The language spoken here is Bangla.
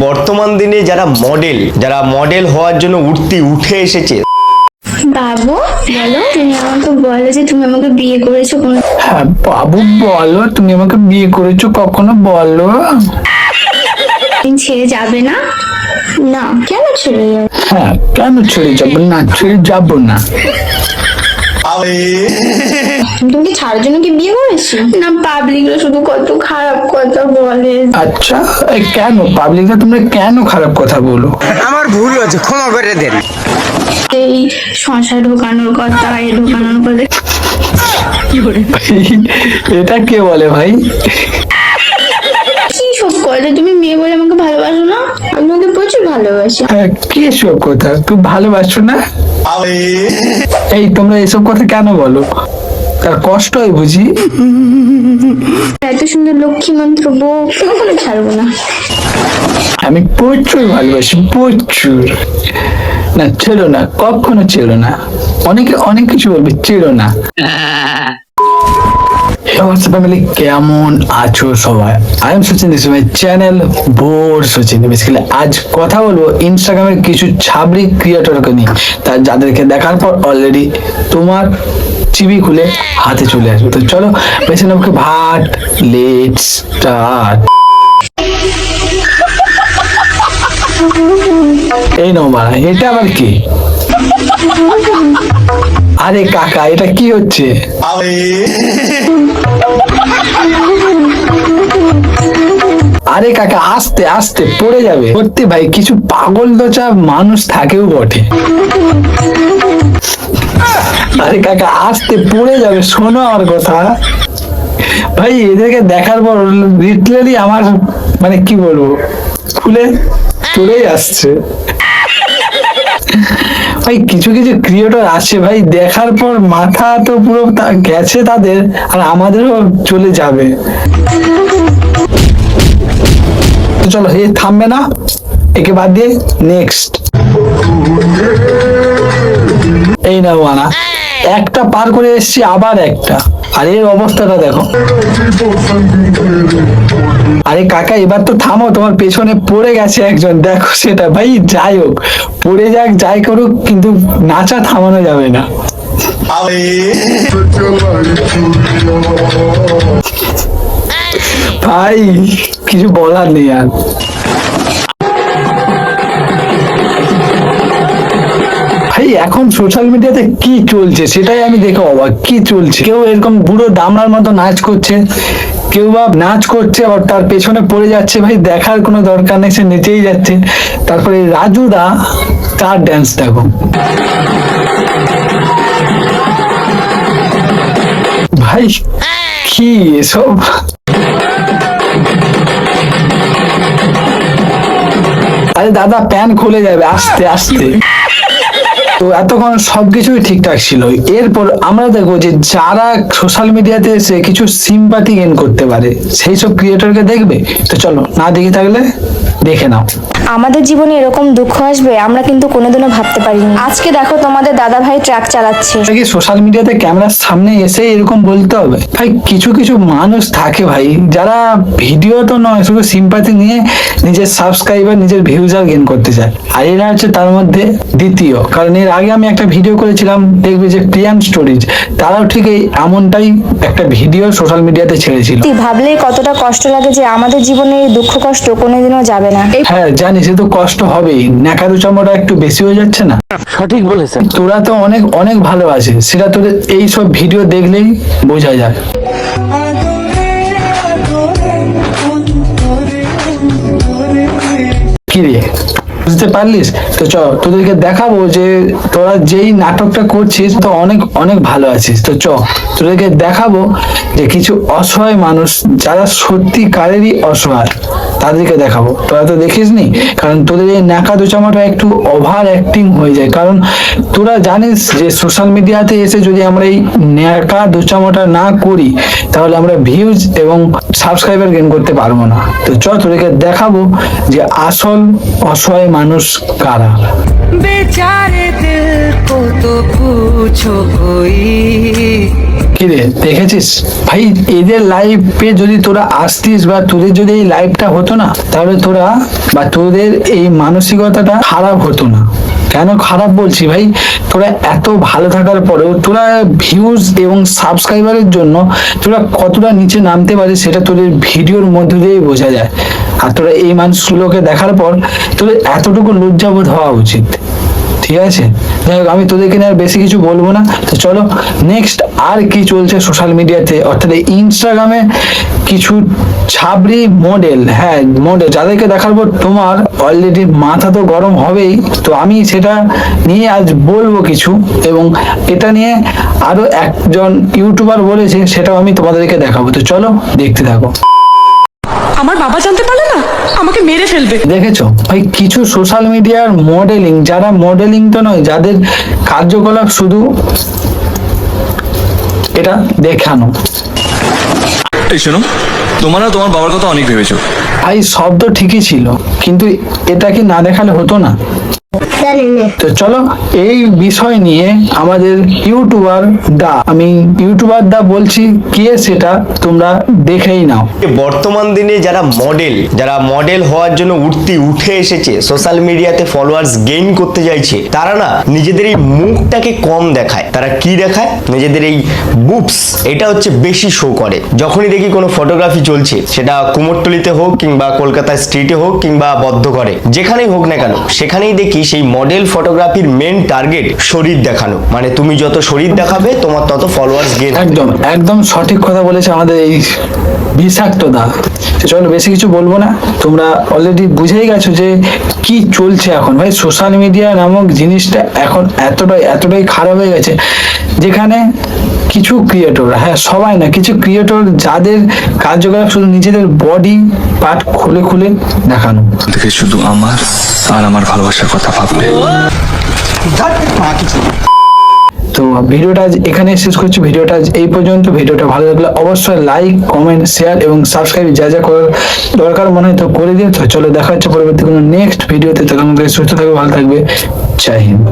বর্তমান দিনে যারা মডেল যারা মডেল হওয়ার জন্য উঠতি উঠে এসেছে। বাবু বলো তুমি আমাকে বলো যে তুমি আমাকে বিয়ে করেছ কোনো হ্যাঁ বাবু বলো তুমি আমাকে বিয়ে করেছ কখনো বলো। ছেড়ে যাবে না? না কেন ছেড়ে যাবে? হ্যাঁ কেন ছেড়ে যাব না? ছেড়ে যাব না। তুমি কি ছাড়ার জন্য কি বিয়ে করেছ? না পাবলিকরা শুধু কত খারাপ কথা বলে। আচ্ছা কেন? পাবলিকরা তোমরা কেন খারাপ কথা বলো? আমার ভুল হয়েছে ক্ষমা করে দেন। এই সংসার ঢোকানোর কথা এ ঢোকানোর কথা। এটা কে বলে ভাই? কি তুমি মেয়ে বলে আমাকে ভালোবাসো না? আমি তোমাকে প্রচুর ভালোবাসি। কি সব কথা? তুই ভালোবাসো না? এই তোমরা এসব কথা কেন বলো? তার কষ্ট হয় বুঝি? এত সুন্দর লক্ষ্মী মন্ত্র বউ কখনো ছাড়বো না। আমি প্রচুর ভালোবাসি প্রচুর। না ছিল না কখনো ছিল না। অনেকে অনেক কিছু বলবে ছিল না। ফ্যামিলি কেমন আছো সবাই? I am Sachin this channel bore Sachin basically আজ কথা বলব ইনস্টাগ্রামের কিছু ছাবরি ক্রিয়েটরকে নিয়ে। তার যাদেরকে দেখার পর অলরেডি তোমার চিবি খুলে হাতে চলে আসবে। তো চলো, বেশি নামকে ভাট লেট স্টার্ট এই নাও এটা আবার কি? আরে কাকা, এটা কি হচ্ছে? আরে কাকা, আস্তে আস্তে, পড়ে যাবে। সত্যি ভাই, কিছু পাগল দোচা মানুষ থাকেও বটে। আরে কাকা, আস্তে, পড়ে যাবে, শোনো আমার কথা। ভাই, এদেরকে দেখার পর লিটারালি আমার মানে কি বলব খুলে চলেই আসছে। ভাই, কিছু কিছু ক্রিয়েটর আছে ভাই, দেখার পর মাথা তো পুরো গেছে তাদের, আর আমাদেরও চলে যাবে। চলো, এ থামবে না, একে বাদ দিয়ে নেক্সট এই না মানা একটা পার করে এসছি, আবার একটা। আর এর অবস্থাটা দেখো। আরে কাকা এবার তো থামো তোমার পেছনে পড়ে গেছে একজন। দেখো সেটা ভাই যাই হোক পড়ে যাক যাই করুক কিন্তু নাচা থামানো যাবে না। ভাই কিছু বলার নেই আর। ভাই এখন সোশ্যাল মিডিয়াতে কি চলছে সেটাই আমি দেখে অবাক। কি চলছে? কেউ এরকম বুড়ো দামড়ার মতো নাচ করছে কেউ বা নাচ করছে, আবার তার পেছনে পড়ে যাচ্ছে, ভাই দেখার কোনো দরকার নেই, সে নেচেই যাচ্ছে। তারপরে রাজু দা, তার ড্যান্স দেখো। ভাই, কি এসব? আরে দাদা, প্যান খুলে যাবে, আস্তে আস্তে। তো এতক্ষণ সবকিছুই ঠিকঠাক ছিল। এরপর আমরা দেখব যে যারা সোশ্যাল মিডিয়াতে এসে কিছু সিম্পাথি গেন করতে পারে সেই সব ক্রিয়েটরকে দেখবে? তো চলো না দেখে থাকলে দেখে নাও। আমাদের জীবনে এরকম দুঃখ আসবে আমরা কিন্তু কোনোদিনও ভাবতে পারিনি। আজকে দেখো তোমাদের দাদা ভাই ট্রাক চালাচ্ছে কি সোশ্যাল মিডিয়াতে ক্যামেরার সামনে এসে এরকম বলতে হবে? ভাই কিছু কিছু মানুষ থাকে ভাই যারা ভিডিও তো নয় শুধু সিম্পাথি নিয়ে নিজের সাবস্ক্রাইবার নিজের ভিউজার গেন করতে চায়। আর এরা হচ্ছে তার মধ্যে দ্বিতীয় কারণ এর আগে আমি একটা ভিডিও করেছিলাম দেখবে যে প্রিয়ান স্টোরিজ তারাও ঠিক এই এমনটাই একটা ভিডিও সোশ্যাল মিডিয়াতে ছেড়েছিল। ভাবলেই কতটা কষ্ট লাগে যে আমাদের জীবনে এই দুঃখ কষ্ট কোনোদিনও যাবে না। হ্যাঁ জানি সে তো কষ্ট হবেই ন্যাকাদু চামড়া একটু বেশি হয়ে যাচ্ছে না? সঠিক বলেছেন। তোরা তো অনেক অনেক ভালোবাসে সেটা তোদের এই সব ভিডিও দেখলেই বোঝা যায়। কি রে? বুঝতে পারলিস? তো চ, তোদেরকে দেখাবো যে তোরা যেই নাটকটা করছিস, তো অনেক অনেক ভালো আছিস। তো চ, তোদেরকে দেখাবো যে কিছু অসহায় মানুষ, যারা সত্যিকারেরই অসহায়, তাদেরকে দেখাবো। তোরা তো দেখিস নি কারণ তোদের এই ন্যাকা দোচামাটা একটু ওভার অ্যাক্টিং হয়ে যায়। কারণ তোরা জানিস যে সোশ্যাল মিডিয়াতে এসে যদি আমরা এই ন্যাকা দোচামাটা না করি, তাহলে আমরা ভিউজ এবং সাবস্ক্রাইবার গেন করতে পারব না। তো চ তোদেরকে দেখাবো যে আসল অসহায় মানুষ কারা। বেচারে তো পুছো কই। কিরে দেখেছিস? ভাই এদের লাইফে যদি তোরা আসতিস বা তোদের যদি এই লাইফটা হতো না তাহলে তোরা বা তোদের এই মানসিকতাটা খারাপ হতো না। কেন খারাপ বলছি ভাই? তোরা এত ভালো থাকার পরেও তোরা ভিউজ এবং সাবস্ক্রাইবারের জন্য তোরা কতটা নিচে নামতে পারে সেটা তোদের ভিডিওর মধ্যে দিয়েই বোঝা যায়। আর তোরা এই মানুষগুলোকে দেখার পর তোদের এতটুকু লজ্জাবোধ হওয়া উচিত। ঠিক আছে? যাই হোক আমি তোদেরকে নিয়ে আর বেশি কিছু বলব না। তো চলো নেক্সট আর কি চলছে সোশ্যাল মিডিয়াতে অর্থাৎ ইনস্টাগ্রামে কিছু ছাবড়ি মডেল হ্যাঁ মডেল যাদেরকে পর তোমার অলরেডি মাথা তো গরম হবেই। তো আমি সেটা নিয়ে আজ বলব কিছু এবং এটা নিয়ে আরও একজন ইউটিউবার বলেছে, সেটাও আমি তোমাদেরকে দেখাবো। তো চলো, দেখতে থাকো। আমার বাবা জানতে পারলে না? আমাকে মেরে ফেলবে। দেখেছ? ওই কিছু সোশ্যাল মিডিয়ার মডেলিং যারা মডেলিং তো নয় যাদের কার্যকলাপ শুধু এটা দেখানো। এই শোনো তোমার না তোমার বাবার কথা অনেক ভেবেছো। ভাই শব্দ ঠিকই ছিল কিন্তু এটা কি না দেখালে হতো না? তো চলো এই বিষয় নিয়ে আমাদের ইউটিউবার দা আমি ইউটিউবার দা বলছি কে সেটা তোমরা দেখেই নাও। বর্তমান দিনে যারা মডেল যারা মডেল হওয়ার জন্য উঠতি উঠে এসেছে সোশ্যাল মিডিয়াতে ফলোয়ার্স গেইন করতে চাইছে তারা না নিজেদের এই মুখটাকে কম দেখায়। তারা কি দেখায়? নিজেদের এই বুপস এটা হচ্ছে বেশি শো করে। যখনই দেখি কোনো ফটোগ্রাফি চলছে সেটা কুমোরটলিতে হোক কিংবা কলকাতা স্ট্রিটে হোক কিংবা বদ্ধ করে যেখানেই হোক না কেন সেখানেই দেখি সেই মডেল ফটোগ্রাফির মেন টার্গেট শরীর দেখানো। মানে তুমি যত শরীর দেখাবে, তোমার তত ফলোয়ার্স গেন একদম একদম সঠিক কথা বলেছে আমাদের এই বিষাক্ত দা চলো বেশি কিছু বলব না। তোমরা অলরেডি বুঝেই গেছো যে কি চলছে এখন। ভাই সোশ্যাল মিডিয়া নামক জিনিসটা এখন এতটাই এতটাই খারাপ হয়ে গেছে। যেখানে কিছু ক্রিয়েটর হ্যাঁ সবাই না কিছু ক্রিয়েটর যাদের কার্যকলাপ শুধু নিজেদের বডি পার্ট খুলে খুলে দেখানো। দেখে শুধু আমার আর আমার ভালোবাসার কথা ভাববে তো ভিডিওটা আজ এখানে শেষ করছি। ভিডিওটা আজ এই পর্যন্ত। ভিডিওটা ভালো লাগলে অবশ্যই লাইক কমেন্ট শেয়ার এবং সাবস্ক্রাইব যা যা করার দরকার মনে হয় তো করে দিও। তো চলো দেখা হচ্ছে পরবর্তী কোনো নেক্সট ভিডিওতে তখন সুস্থ থাকবে ভালো থাকবে। জয় হিন্দ।